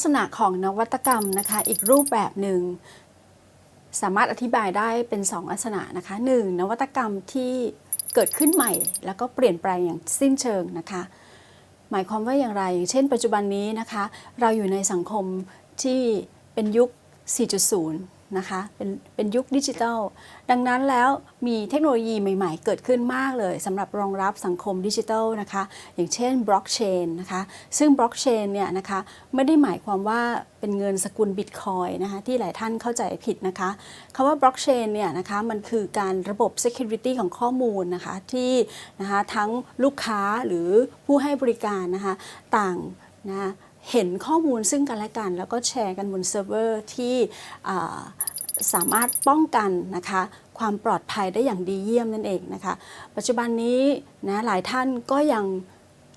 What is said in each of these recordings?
ลักษณะของนวัตกรรมนะคะ อีกรูปแบบหนึ่งสามารถอธิบายได้เป็น 2 ลักษณะนะคะ 1. นวัตกรรมที่เกิดขึ้นใหม่ แล้วก็เปลี่ยนแปลงอย่างสิ้นเชิงนะคะ หมายความว่าอย่างไร เช่น ปัจจุบันนี้นะคะ เราอยู่ในสังคมที่เป็นยุค 4.0 นะคะเป็นเป็นยุคดิจิทัล ดังนั้นแล้วมีเทคโนโลยีใหม่ๆ เกิดขึ้นมากเลยสำหรับรองรับสังคมดิจิทัลนะคะอย่างเช่นบล็อกเชนนะคะซึ่งบล็อกเชนเนี่ยนะคะไม่ได้หมายความว่าเป็นเงินสกุลบิตคอยนะคะที่หลายท่านเข้าใจผิดนะคะคำว่าบล็อกเชนเนี่ยนะคะมันคือการระบบ Security ของข้อมูลนะคะที่นะคะทั้งลูกค้าหรือผู้ให้บริการนะคะต่างนะ เห็นข้อมูลซึ่งกันและกัน แล้วก็แชร์กันบนเซิร์ฟเวอร์ที่สามารถป้องกันนะคะความปลอดภัยได้อย่างดีเยี่ยมนั่นเองนะคะ ปัจจุบันนี้นะหลายท่านก็ยัง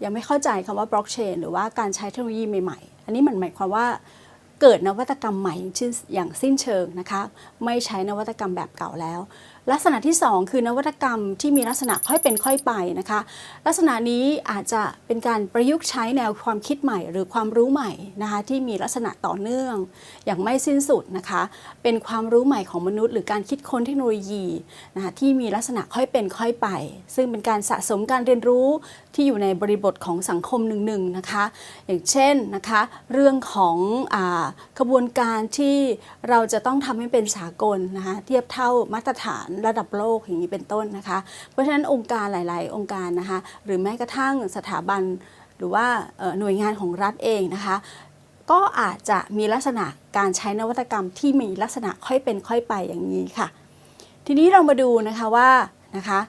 ยังไม่เข้าใจคำว่าบล็อกเชนหรือว่าการใช้เทคโนโลยีใหม่ๆ อันนี้มันหมายความว่าเกิดนวัตกรรมใหม่ชื่ออย่างสิ้นเชิงนะคะ ไม่ใช้นวัตกรรมแบบเก่าแล้ว ลักษณะที่ 2 คือนวัตกรรมที่มีลักษณะค่อยเป็นค่อยไปนะคะ ลักษณะนี้อาจจะเป็นการประยุกต์ใช้แนวความคิดใหม่ หรือความรู้ใหม่นะคะที่มีลักษณะต่อเนื่อง อย่างไม่สิ้นสุดนะคะ เป็นความรู้ใหม่ของมนุษย์ หรือการคิดค้นเทคโนโลยีนะคะที่มีลักษณะค่อยเป็นค่อยไป ซึ่งเป็นการสะสมการเรียนรู้ที่อยู่ในบริบทของสังคมหนึ่งๆนะคะ อย่างเช่นนะคะเรื่องของอาขบวนการที่เราจะต้องทำให้เป็นสากลนะคะเทียบเท่ามาตรฐานระดับโลกอย่างนี้เป็นต้นนะคะ เพราะฉะนั้นองค์การหลาย ๆ องค์การนะคะ หรือแม้กระทั่งสถาบัน หรือว่าหน่วยงานของรัฐเองนะคะก็อาจจะมีลักษณะการใช้นวัตกรรมที่มีลักษณะค่อยเป็นค่อยไปอย่างนี้ค่ะ ทีนี้เรามาดูนะคะว่านะคะ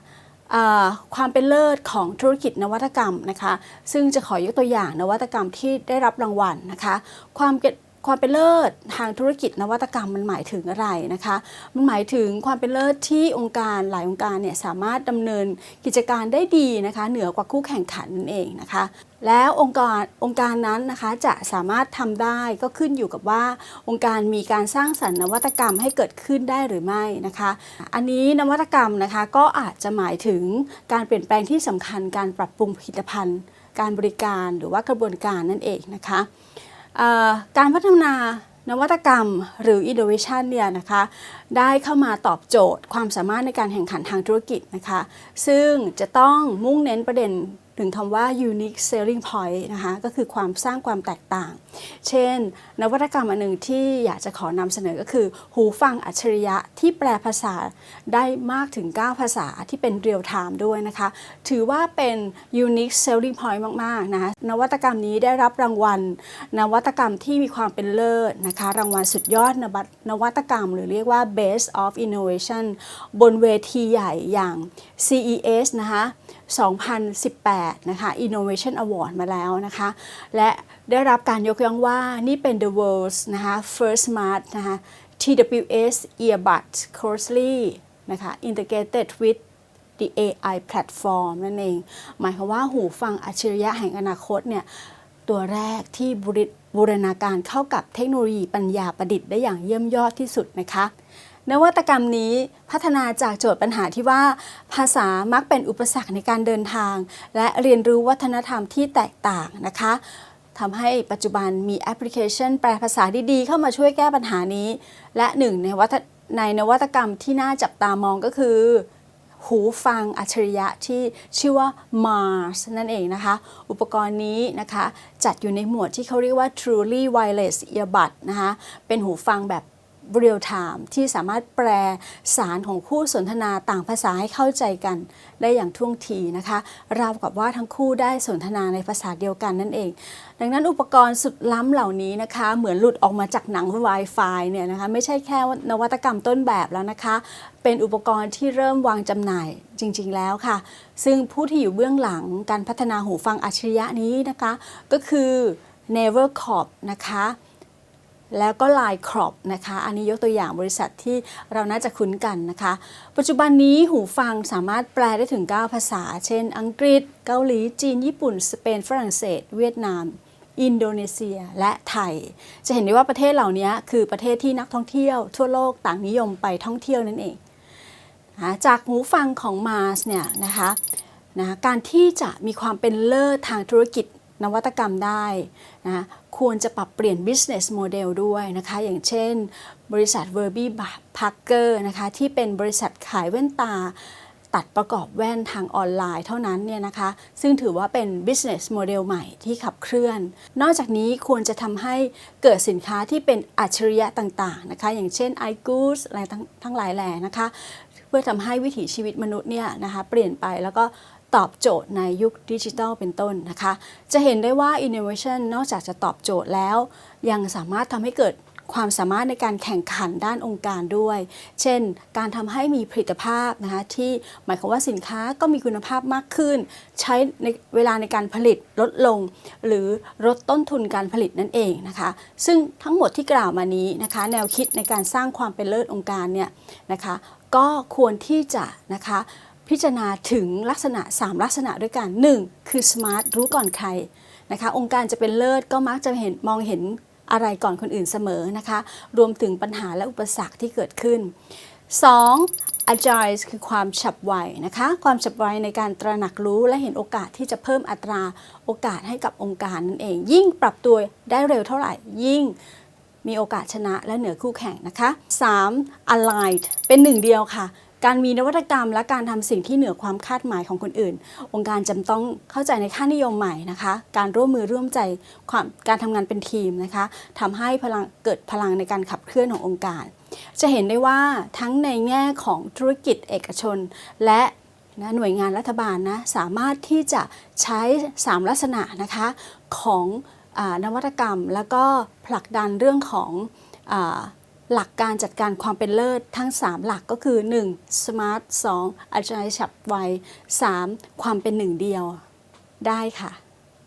ความเป็นเลิศของธุรกิจนวัตกรรมนะคะ ซึ่งจะขอยกตัวอย่างนวัตกรรมที่ได้รับรางวัลนะคะ ความเความเป็นเลิศทางธุรกิจนวัตกรรมมันหมายถึงอะไรนะคะ มันหมายถึงความเป็นเลิศที่องค์การหลายองค์การเนี่ยสามารถดำเนินกิจการได้ดีนะคะ เหนือกว่าคู่แข่งขันนั่นเองนะคะ แล้วองค์การองค์การนั้นนะคะจะสามารถทำได้ก็ขึ้นอยู่กับว่า องค์การมีการสร้างสรรค์นวัตกรรมให้เกิดขึ้นได้หรือไม่นะคะ อันนี้นวัตกรรมนะคะก็อาจจะหมายถึงการเปลี่ยนแปลงที่สำคัญการปรับปรุงผลิตภัณฑ์ การบริการหรือว่ากระบวนการนั่นเองนะคะ การพัฒนานวัตกรรมหรือ innovation เนี่ยนะคะได้เข้ามาตอบโจทย์ความสามารถในการแข่งขันทางธุรกิจนะคะ ซึ่งจะต้องมุ่งเน้นประเด็น ถึงคำว่า unique selling point นะคะก็คือความสร้างความแตกต่าง เช่น นวัตกรรมอันหนึ่งที่อยากจะขอนำเสนอก็คือ หูฟังอัจฉริยะที่แปลภาษาได้มากถึง 9 ภาษาที่เป็น real time ด้วยนะคะ ถือว่าเป็น unique selling point มาก ๆ นะคะนวัตกรรมนี้ได้รับรางวัล นวัตกรรมที่มีความเป็นเลิศนะคะ รางวัลสุดยอดนวัตนวัตกรรม หรือเรียกว่า Best of Innovation บนเวทีใหญ่อย่าง CES นะคะ2018 2018 นะคะ Innovation Award มาแล้วนะคะ และได้รับการยกย่องว่านี่เป็น the world's นะคะ first smart นะคะ TWS earbud closely นะคะ integrated with the AI platform นั่นเอง หมายความว่าหูฟังอัจฉริยะแห่งอนาคตเนี่ย ตัวแรกที่บริบูรณาการเข้ากับเทคโนโลยีปัญญาประดิษฐ์ได้อย่างเยี่ยมยอดที่สุดนะคะ นวัตกรรมนี้พัฒนาจากโจทย์ปัญหาที่ว่า ภาษามักเป็นอุปสรรคในการเดินทาง และเรียนรู้วัฒนธรรมที่แตกต่างนะคะทำให้ปัจจุบันมีแอปพลิเคชัน แปลภาษาดีๆ เข้ามาช่วยแก้ปัญหานี้ และหนึ่งในวัฒในนวัตกรรมที่น่าจับตามองก็คือ หูฟังอัจฉริยะที่ชื่อว่า Mars นั่นเองนะคะ อุปกรณ์นี้นะคะ จัดอยู่ในหมวดที่เขาเรียกว่า Truly Wireless Earbud นะคะ เป็นหูฟังแบบ Real Time ที่สามารถแปลสารของคู่สนทนาต่างภาษาให้เข้าใจกันได้อย่างท่วงทีนะคะราวกับว่าทั้งคู่ได้สนทนาในภาษาเดียวกันนั่นเอง ดังนั้นอุปกรณ์สุดล้ำเหล่านี้นะคะ เหมือนหลุดออกมาจากหนัง Wi-Fi เนี่ยนะคะไม่ใช่แค่นวัตกรรมต้นแบบแล้วนะคะ เป็นอุปกรณ์ที่เริ่มวางจำหน่ายจริง ๆ แล้วค่ะ ซึ่งผู้ที่อยู่เบื้องหลังการพัฒนาหูฟังอัจฉริยะนี้นะคะ ก็คือ Never Corp นะคะ แล้วก็ Line Crop นะคะ อันนี้ยกตัวอย่างบริษัทที่เราน่าจะคุ้นกันนะคะ ปัจจุบันนี้หูฟังสามารถแปลได้ถึง 9 ภาษา เช่น อังกฤษ เกาหลี จีน ญี่ปุ่น สเปน ฝรั่งเศส เวียดนาม อินโดนีเซีย และไทย จะเห็นได้ว่าประเทศเหล่านี้คือประเทศที่นักท่องเที่ยว ทั่วโลกต่างนิยมไปท่องเที่ยวนั่นเอง จากหูฟังของ Mars เนี่ยนะคะนะการที่จะมีความเป็นเลิศทางธุรกิจ นวัตกรรมได้นะควรจะปรับเปลี่ยน business model ด้วยนะคะ อย่างเช่น บริษัท Verbi Parker นะคะที่เป็นบริษัทขายแว่นตา ตัดประกอบแว่นทางออนไลน์เท่านั้นเนี่ยนะคะ ซึ่งถือว่าเป็น business model ใหม่ที่ขับเคลื่อน นอกจากนี้ควรจะทำให้เกิดสินค้าที่เป็นอัจฉริยะต่างๆนะคะ อย่างเช่น iGoods อะไรทั้งทั้งหลายแหล่นะคะ เพื่อทำให้วิถีชีวิตมนุษย์เนี่ยนะคะเปลี่ยนไปแล้วก็ ตอบโจทย์ในยุคดิจิทัลเป็นต้นนะคะ จะเห็นได้ว่า innovation นอกจากจะตอบโจทย์แล้ว ยังสามารถทำให้เกิดความสามารถในการแข่งขันด้านองค์การด้วย เช่น การทำให้มีผลิตภาพนะคะที่หมายความว่าสินค้าก็มีคุณภาพมากขึ้น ใช้ในเวลาในการผลิตลดลง หรือลดต้นทุนการผลิตนั่นเองนะคะ ซึ่งทั้งหมดที่กล่าวมานี้นะคะ แนวคิดในการสร้างความเป็นเลิศองค์การเนี่ยนะคะ ก็ควรที่จะนะคะ พิจารณาถึงลักษณะ 3 ลักษณะด้วยกัน 1. คือ smart รู้ก่อนใครนะคะองค์การจะเป็นเลิศก็มักจะเห็นมองเห็นอะไรก่อนคนอื่นเสมอนะคะรวมถึงปัญหาและอุปสรรคที่เกิดขึ้น 2. agile คือความฉับไวนะคะความฉับไวในการตระหนักรู้และเห็นโอกาสที่จะเพิ่มอัตราโอกาสให้กับองค์การนั่นเอง ยิ่งปรับตัวได้เร็วเท่าไหร่ยิ่งมีโอกาสชนะและเหนือคู่แข่งนะคะ 3. aligned เป็นหนึ่งเดียวค่ะ การมีนวัตกรรม และการทำสิ่งที่เหนือความคาดหมายของคนอื่น องค์การจำต้องเข้าใจในค่านิยมใหม่นะคะ การร่วมมือร่วมใจความการทำงานเป็นทีมนะคะทำให้พลังเกิดพลังในการขับเคลื่อนขององค์การ จะเห็นได้ว่าทั้งในแง่ของธุรกิจเอกชน และนะหน่วยงานรัฐบาลนะสามารถที่จะใช้ 3 ลักษณะนะคะของอนวัตกรรม แล้วก็ผลักดันเรื่องของ หลักการจัดการความเป็นเลิศทั้ง 3 หลักก็คือ 1. smart 2. agile ฉับไว 3. ความเป็นหนึ่งเดียว ได้ค่ะ